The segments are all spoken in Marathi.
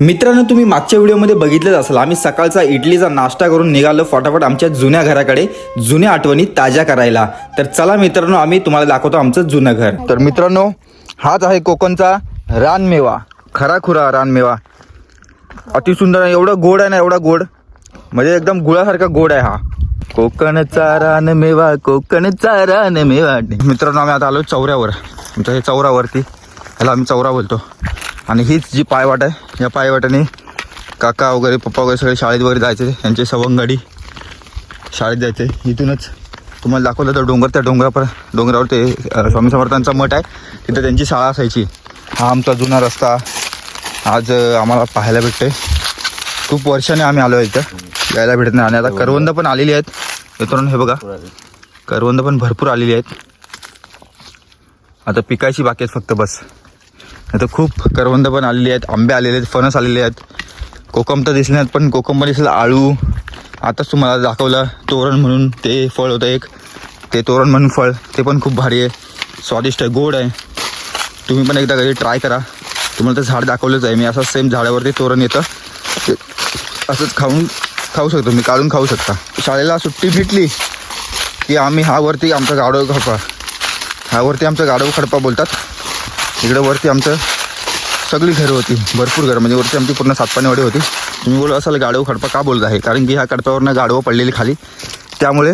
मित्रांनो तुम्ही मागच्या व्हिडिओमध्ये बघितलंच असाल आम्ही सकाळचा इडलीचा नाश्ता करून निघालो फटाफट आमच्या जुन्या घराकडे जुन्या आठवणी ताज्या करायला. तर चला मित्रांनो आम्ही तुम्हाला दाखवतो आमचं जुनं घर. तर मित्रांनो हाच आहे कोकणचा रानमेवा. खरा खुरा रानमेवा. अतिसुंदर आहे एवढं गोड आहे ना एवढा गोड. म्हणजे एकदम गुळासारखा गोड आहे हा. कोकणचा रानमेवा कोकणचा रानमेवा. मित्रांनो आम्ही आता आलो चौऱ्यावर. आमच्या हे चौरावरती ह्याला आम्ही चौरा बोलतो. आणि हीच जी पायवाट आहे या पायवाटाने काका वगैरे पप्पा वगैरे सगळे शाळेत वगैरे जायचे त्यांचे सवंगडी शाळेत जायचे. इथूनच तुम्हाला दाखवलं तर डोंगर त्या डोंगरापर डोंगरावर ते स्वामी समर्थांचा मठ आहे. तिथं त्यांची शाळा असायची. हा आमचा जुना रस्ता आज आम्हाला पाहायला भेटते खूप वर्षाने आम्ही आलो आहे इथं. यायला भेटत नाही. आणि आता करवंद पण आलेली आहेत. मित्रांनो हे बघा. करवंद पण भरपूर आलेली आहेत. आता पिकायची बाकी आहेत फक्त बस. आता खूप करवंद पण आलेली आहेत आंबे आलेले आहेत फणस आलेले आहेत. कोकम तर दिसले नाहीत पण कोकम पण दिसलं आळू. आताच तुम्हाला दाखवलं तोरण म्हणून ते फळ होतं एक. ते तोरण म्हणून फळ ते पण खूप भारी आहे. स्वादिष्ट आहे गोड आहे. तुम्ही पण एकदा घरी ट्राय करा. तुम्हाला तर झाड दाखवलंच आहे. मी असं सेम झाडावरती तोरण येतं. ते असंच खाऊन खाऊ शकतो मी काढून खाऊ शकता. शाळेला सुट्टी भेटली की आम्ही हा वरती आमचा गाडव खडपा ह्यावरती आमचा आमचं गाडव खडपा बोलतात. इकडं वरती आमचं सगळी घरं होती भरपूर घरं. म्हणजे वरती आमची पूर्ण सातपाणीवाडी होती. तुम्ही बोलत असाल गाडव खडपा का बोलत आहे? कारण की ह्या कडप्यावरनं गाडवं पडलेली खाली. त्यामुळे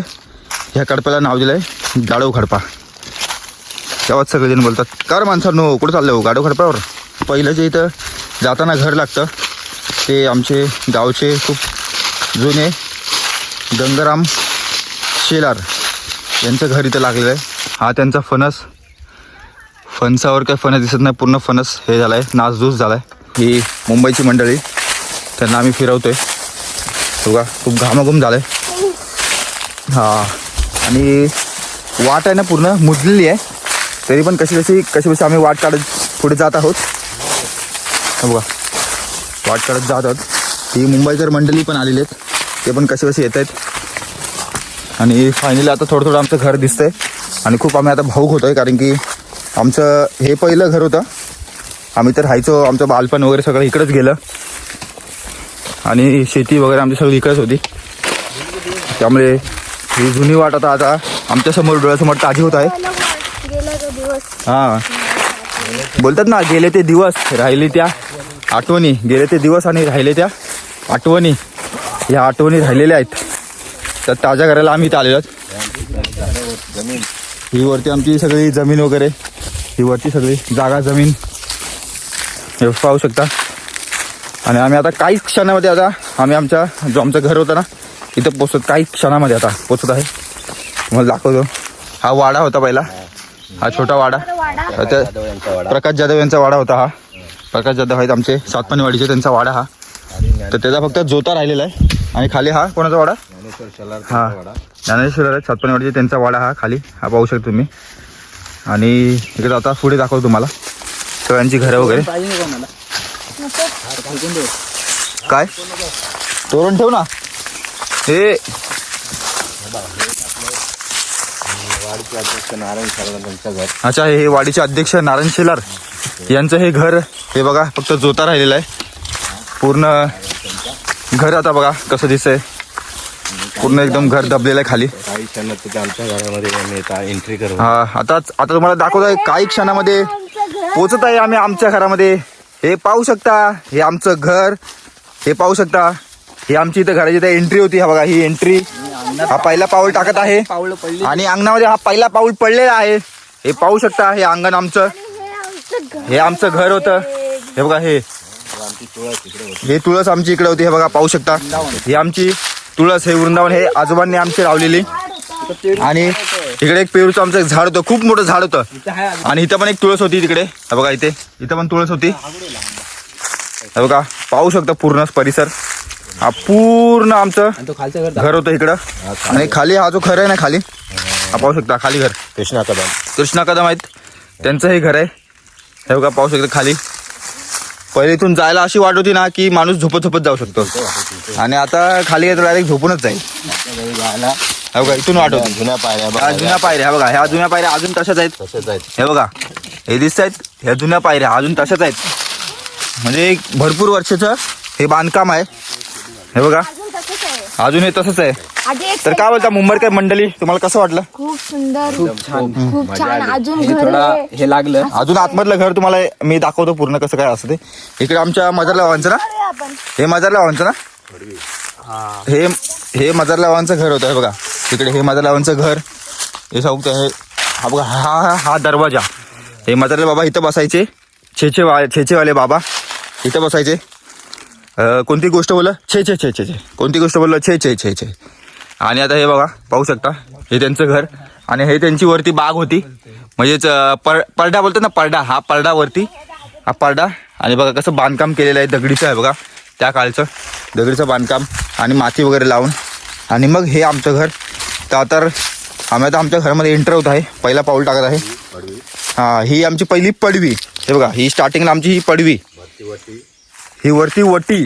ह्या कडप्याला नाव दिलं आहे गाडव खडपा. तेव्हाच सगळेजण बोलतात कर माणसांनो कुठं चाललं हो गाडव खडप्यावर? पहिलं जे इथं जाताना घर लागतं ते आमचे गावचे खूप जुने गंगाराम शेलार यांचं घर इथं लागलेलं आहे. हा त्यांचा फणस फणसावर काय फणस दिसत नाही. पूर्ण फणस हे झाला आहे नासधूस झाला आहे ही मुंबईची मंडळी. त्यांना आम्ही फिरवतोय. बघा खूप घामाघूम झालं आहे हां. आणि वाट आहे ना पूर्ण मुजलेली आहे. तरी पण कशी कशी कशी कशी आम्ही वाट काढत पुढे जात आहोत. बघा. वाट काढत जात आहोत. ही मुंबईकर मंडळी पण आलेली आहेत. ते पण कशी कशी येत आहेत. आणि फायनली आता थोडं थोडं आमचं घर दिसतंय. आणि खूप आम्ही आता भाऊक होतोय कारण की आमचं हे पहिलं घर होतं. आम्ही तर राहायचो आमचं बालपण वगैरे सगळं इकडंच गेलं. आणि शेती वगैरे आमची सगळी इकडंच होती. त्यामुळे ही जुनी वाट आता आता आमच्यासमोर डोळ्यासमोर ताजी होत आहे. हां. बोलतात ना गेले ते दिवस राहिले त्या आठवणी. गेले ते दिवस आणि राहिले त्या आठवणी. या आठवणी राहिलेल्या आहेत. तर ताज्या करायला आम्ही इथं आलेलो आहोत. ही वरती आमची सगळी जमीन वगैरे. ही वरती सगळी जागा जमीन हे पाहू शकता. आणि आम्ही आता काही क्षणामध्ये आता आम्ही आमच्या जो आमचं घर होतं ना इथं पोचतो काही क्षणामध्ये आता पोचत आहे. तुम्हाला दाखवतो. हा वाडा होता पहिला. हा छोटा वाडा. त्या प्रकाश जाधव यांचा वाडा होता हा. प्रकाश जाधव आहेत आमचे. सातपाणीवाडीचे त्यांचा वाडा हा. तर त्याचा फक्त जोता राहिलेला आहे. आणि खाली हा कोणाचा वाडा? हा. ज्ञानेश्वर सातपाणीवाडीचे त्यांचा वाडा हा खाली. हा पाहू शकता तुम्ही. आणि इकडे आता पुढे दाखवतो तुम्हाला. सगळ्यांची घरं वगैरे. काय? तोरण ठेव ना. हे. अच्छा हे वाडीचे अध्यक्ष नारायण शेलार यांचं हे घर हे बघा फक्त जोता राहिलेलं आहे. पूर्ण घर आता बघा कसं दिसतंय. पूर्ण एकदम घर दबलेलं आहे खाली. काही क्षणात तिथे आमच्या घरामध्ये आम्ही आता एंट्री करू हा आता आता तुम्हाला दाखवत आहे काही क्षणामध्ये पोचत आहे आम्ही आमच्या घरामध्ये. हे पाहू शकता हे आमचं घर. हे पाहू शकता ही आमची इथं घराची इथं एंट्री होती. हा बघा ही एंट्री हा पहिला पाऊल टाकत आहे. आणि अंगणामध्ये हा पहिला पाऊल पडलेला आहे. हे पाहू शकता हे अंगण आमचं. हे आमचं घर होतं. हे बघा हे. आमची तुळस होती. हे तुळस आमची इकडे होती. हे बघा पाहू शकता. ही आमची तुळस हे वृंदावन हे आजोबांनी आमची लावलेली. आणि इकडे एक पेरूचं आमचं एक झाड होतं. खूप मोठं झाड होतं. आणि इथं पण एक तुळस होती तिकडे. हे बघा इथे. इथं पण तुळस होती. हे बघा. पाहू शकता पूर्ण परिसर. हा पूर्ण आमचं घर होतं इकडं. आणि खाली हा जो घर आहे ना खाली? हा पाहू शकता. खाली घर. कृष्णा कदम. कृष्णा कदम आहेत. त्यांचं हे घर आहे. हे बघा पाहू शकता खाली. पहिले इथून जायला अशी वाट होती ना की माणूस झोपत झोपत जाऊ शकतो. आणि आता खाली गेलं डायरेक्ट झोपूनच जाईल. जायला हे बघा इथून वाट होती. जुन्या पायऱ्या ह्या जुन्या पायऱ्या ह्या बघा ह्या जुन्या पायऱ्या अजून तशाच आहेत. तसेच आहेत. हे बघा हे दिसत आहेत ह्या जुन्या पायऱ्या अजून तशाच आहेत. म्हणजे एक भरपूर वर्षाचं हे बांधकाम आहे. हे बघा. अजून तसंच आहे. हे आधी एक तर काय बोलता मुंबईकर मंडळी? तुम्हाला कसं वाटलं? खूप सुंदर. छान. खूप छान. अजून आणि घर थोडा आहे. हे लागलं. अजून आतमधलं घर तुम्हाला मी दाखवतो पूर्ण कसं काय असतं ते. इकडे आमच्या मजारला वाहनचं ना? आपण. हे मजारला वाहनचं ना? हे. हे मजारला वाहनचं घर होतं हे बघा. इकडे हे मजारला वाहनचं घर. हे सांगतो हे हा बघा हा हा हा दरवाजा. हे मजारले बाबा इथं बसायचे. छेचे वा छेचेवाले बाबा. इथं बसायचे. कोणती गोष्ट बोललं? छे छे छे छे छे. कोणती गोष्ट बोललं? छे छे छे छे. आणि आता हे बघा पाहू शकता हे त्यांचं घर आणि हे त्यांची वरती बाग होती. म्हणजेच पर परडा बोलतो ना परडा हा परडा वरती हा परडा आणि बघा कसं बांधकाम केलेलं आहे दगडीचं आहे बघा त्या काळचं दगडीचं बांधकाम आणि माती वगैरे लावून. आणि मग हे आमचं घर. तर आता आम्ही आता आमच्या घरामध्ये एंटर होत आहे. पहिला पाऊल टाकत आहे. हां ही आमची पहिली पडवी. हे बघा ही स्टार्टिंगला आमची ही पडवी. ही वरती वटी.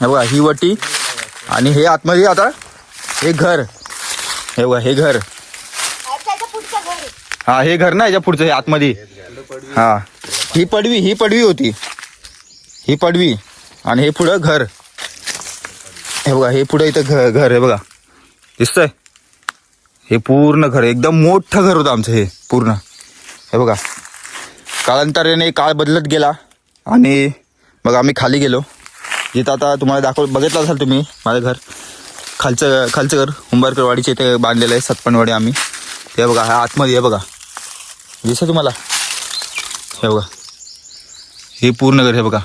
हे बघा ही वटी आणि हे आतमध्ये आता हे घर. हे बघा हे घर. हा हे घर ना याच्या पुढचं हे आतमध्ये. हा. ही पडवी ही पडवी होती. ही पडवी आणि हे पुढं घर. हे बघा हे पुढं इथं घर घर हे बघा. दिसतंय? हे पूर्ण घर एकदम मोठं घर होतं आमचं हे पूर्ण. हे बघा. कालांतराने काळ बदलत गेला. आणि मग आम्ही खाली गेलो. जिथं आता तुम्हाला दाखव बघितलं असाल तुम्ही माझं घर. खालचं खालचं घर उंबरकरवाडीचे इथे बांधलेलं आहे सतपणवाडी आम्ही. ते बघा हा आतमध्ये हे बघा. दिसतं तुम्हाला? हे बघा. हे पूर्ण घर हे बघा.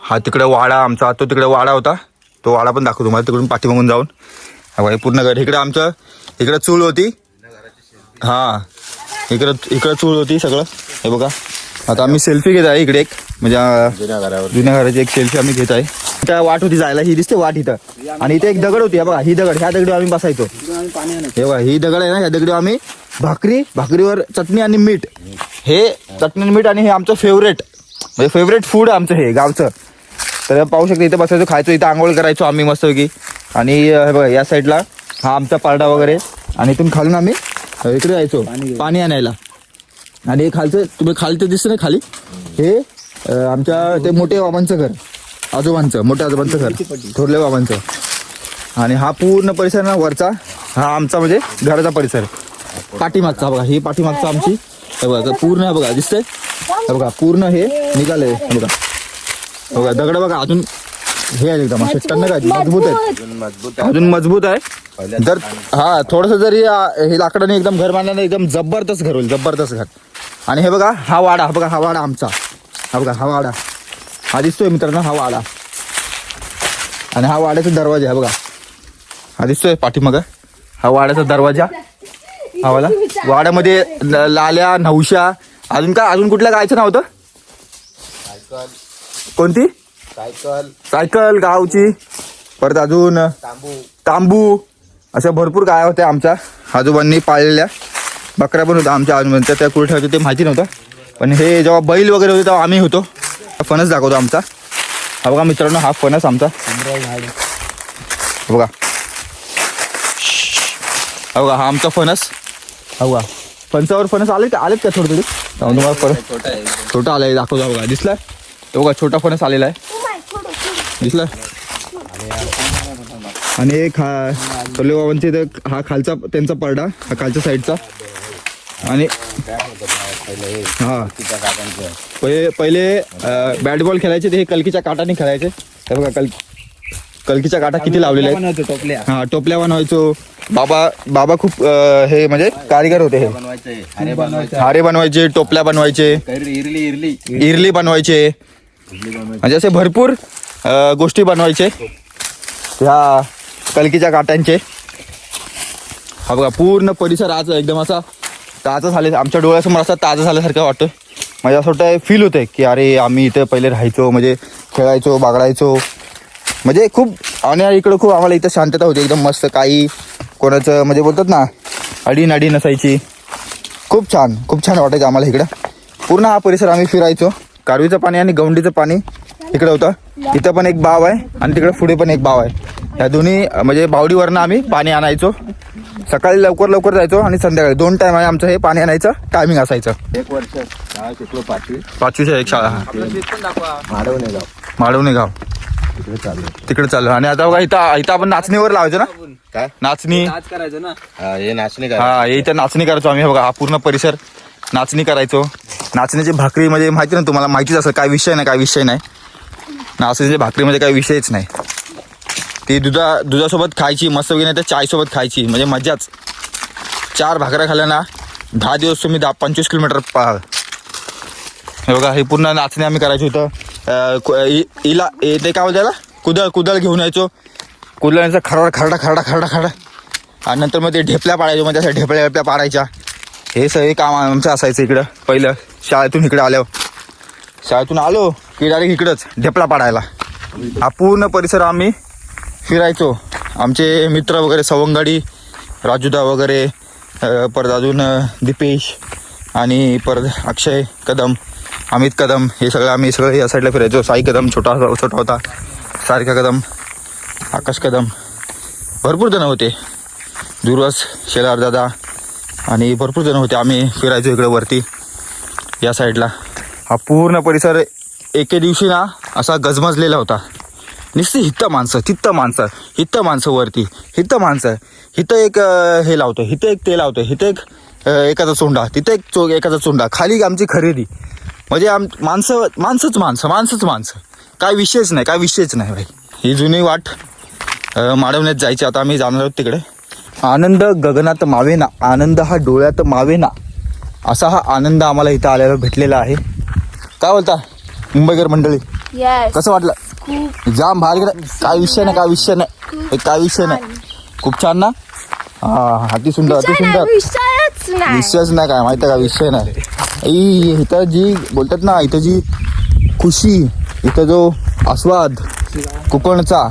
हा तिकडे वाडा आमचा तो तिकडे वाडा होता. तो वाडा पण दाखवतो तुम्हाला तिकडून पाठीमागून जाऊन. हा बघा हे पूर्ण घर. इकडे आमचं इकडं चूळ होती. हां इकडं इकडं चूळ होती सगळं. हे बघा. आता आम्ही सेल्फी घेत आहे इकडे एक. म्हणजे जुन्या घरावर जुन्या घराची एक सेल्फी आम्ही घेत आहे. त्या वाट होती जायला ही दिसते वाट इथं. आणि इथे एक दगड होती बघा ही दगड ह्या दगडी आम्ही बसायचो. हे बघा ही दगड आहे ना ह्या दगडी आम्ही भाकरी भाकरीवर चटणी आणि मीठ. हे चटणी आणि मीठ आणि हे आमचं फेवरेट म्हणजे फेवरेट फूड आमचं हे गावचं. तर पाहू शकता इथं बसायचो खायचो इथं आंघोळ करायचो आम्ही मस्तपैकी. आणि अं, हे बघा या साईडला हा आमचा पारडा वगैरे. आणि इथून खालून आम्ही इकडे जायचो पाणी आणायला. आणि हे खालचं तुम्ही खालचं दिसतं ना खाली. हे अं, आमच्या ते मोठे बाबांचं घर. आजोबांचं मोठ्या आजोबांचं घर. थोरले बाबांचं. आणि हा पूर्ण परिसर ना वरचा हा आमचा म्हणजे घराचा परिसर. पाठीमागचा बघा ही पाठीमागचा आमची. हे बघा तर पूर्ण बघा दिसतंय? हे बघा पूर्ण हे निघालंय. हे बघा. हे बघा दगड बघा अजून हे आहे एकदम असे काय मजबूत आहेत. अजून मजबूत आहे? अजून मजबूत आहे? जर हा थोडस जरी आ, हे लाकडाने एकदम घर बांधलं ना एकदम जबरदस्त घर होईल जबरदस्त घर. आणि हे बघा हा वाडा हा बघा हा वाडा आमचा. हा बघा हा वाडा. हा दिसतोय मित्रांनो हा वाडा. आणि हा वाड्याचा दरवाजा आहे बघा. हा दिसतोय पाठीमाग. हा वाड्याचा दरवाजा. हा वाला. वाड्यामध्ये ल- लाल्या नवशा. अजून काय अजून कुठल्या गायचं नाव होतं? कोणती? सायकल. सायकल गावची. परत अजून तांबू. तांबू. अशा भरपूर गाया होत्या आमच्या आजोबांनी पाळलेल्या. बकऱ्या पण होत्या आमच्या आजोबांच्या. त्या कुठे ठेवते ते माहिती नव्हतं. पण हे जेव्हा बैल वगैरे होते तेव्हा आम्ही होतो. फणस दाखवतो आमचा. हा बघा मित्रांनो हा फणस आमचा. बघा. हा बघा हा आमचा फणस. हा बघा. फणसावर फणस आले का? आलेत का थोडं थोडी? तुम्हाला फणस छोटा आलाय दाखवतो बघा. दिसलाय? तो बघा छोटा फणस आलेला आहे. दिसला? आणि एक हा टोले बाबांचे हा खालचा त्यांचा परडा हा खालच्या साईडचा. आणि पहिले हे. पहिले पहिले बॅट बॉल खेळायचे ते हे कलकीच्या काटाने खेळायचे. हे बघा कल कलकीच्या काटा किती लावलेले आहेत. टोपल्या हा टोपल्या बनवायचो. बाबा बाबा खूप हे म्हणजे कारीगर होते हे. हारे बनवायचे. टोपल्या बनवायचे. Early early. इरली बनवायचे. म्हणजे असे भरपूर अ, गोष्टी बनवायचे. ह्या कलकीच्या काट्यांचे. हा बघा पूर्ण परिसर आज एकदम असा ताजा झाले. आमच्या डोळ्यासमोर असा ताजा झाल्यासारखं वाटतं म्हणजे असं वाटतं फील होतंय की अरे आम्ही इथं पहिले राहायचो म्हणजे खेळायचो बागडायचो. म्हणजे खूप आणि इकडं खूप आम्हाला इथं शांतता होती. एकदम मस्त काही कोणाचं म्हणजे बोलतात ना अडीनडी नसायची. खूप छान खूप छान वाटायचं आम्हाला इकडं. पूर्ण हा परिसर आम्ही फिरायचो. कारवीचं पाणी आणि गवंडीचं पाणी इकडं होतं. इथं पण एक बाव आहे आणि तिकडे पुढे पण एक बाव आहे. ह्या दोन्ही म्हणजे बावडीवरनं आम्ही पाणी आणायचो. सकाळी लवकर लवकर जायचो आणि संध्याकाळी. दोन टाइम आहे आमचं हे पाणी आणायचं टायमिंग असायचं. एक वर्ष शाळा शिकलो पाचवी. पाचवीच्या एक शाळा. माडवणे गाव. माडवणे गाव. तिकडे चालू. तिकडे चालू आणि आता बघा इथं इथं आपण नाचणीवर लावायचो ना? काय? नाचणी. करायचं ना? हा नाचणी हा हे इथं नाचणी करायचो आम्ही. हे बघा हा पूर्ण परिसर. नाचणी करायचो. नाचणीची भाकरी म्हणजे माहिती ना तुम्हाला माहितीच असेल काय विषय नाही काय विषय नाही. नाचण्याची भाकरी म्हणजे काही विषयच नाही. ती दुधा दुधासोबत खायची मस्त वगैरे नाही तर चायसोबत खायची म्हणजे मजाच चार भाकऱ्या खाल्या ना दहा दिवस तुम्ही दहा पंचवीस किलोमीटर पाहाल. हे बघा हे पूर्ण नाचणी आम्ही करायचो इथं. कु- इला ए- ते काय बोलते त्याला? कुदळ कुदळ घेऊन यायचो. कुदळांचा खरडा खरडा खरडा खरडा खरडा. आणि नंतर मग ते ढेपल्या पाडायचो म्हणजे अशा ढेपल्या ढेपल्या पाडायच्या. हे सगळे काम आमचं असायचं इकडं. पहिलं शाळेतून इकडे आल्यावर. शाळेतून आलो की डायरेक्ट इकडंच ढेपला पाडायला. हा पूर्ण परिसर आम्ही फिरायचो. आमचे मित्र वगैरे सवंगडी राजूदा वगैरे परत अजून दीपेश आणि परत अक्षय कदम अमित कदम हे सगळं आम्ही सगळं या साईडला फिरायचो. साई कदम छोटा छोटा होता. सारिका कदम आकाश कदम. भरपूर जण होते. दुर्वास शेलार दादा आणि भरपूर जण होते. आम्ही फिरायचो इकडे वरती या साईडला. हा पूर्ण परिसर एके दिवशी ना असा गजमजलेला होता. नुसती हित्त माणसं तित्त माणसं हित्त माणसं वरती हित्त माणसं. हिथं एक हे लावतं हिथं एक ते लावतं हिथं एक एकाचा चोंडा तिथं एक चो एकाचा चोंडा. खाली आमची खरेदी. म्हणजे आम माणसं माणसंच माणसं माणसंच माणसं. काय विषयच नाही काय विषयच नाही भाई. ही जुनी वाट माडवण्यात जायची. आता आम्ही जाणार आहोत तिकडे. आनंद गगनात मावेना आनंद हा डोळ्यात मावेना असा हा आनंद आम्हाला इथं आल्यावर भेटलेला आहे. काय बोलता मुंबईकर मंडळी? कसं वाटलं? जाम भारी गेलं. काय विषय नाही काय विषय नाही. काय विषय नाही. खूप छान ना? हा अति सुंदर अति सुंदर. विषयच नाही काय माहिती आहे का? विषय नाही. इथं जी बोलतात ना इथं जी खुशी इथं जो आस्वाद कोकणचा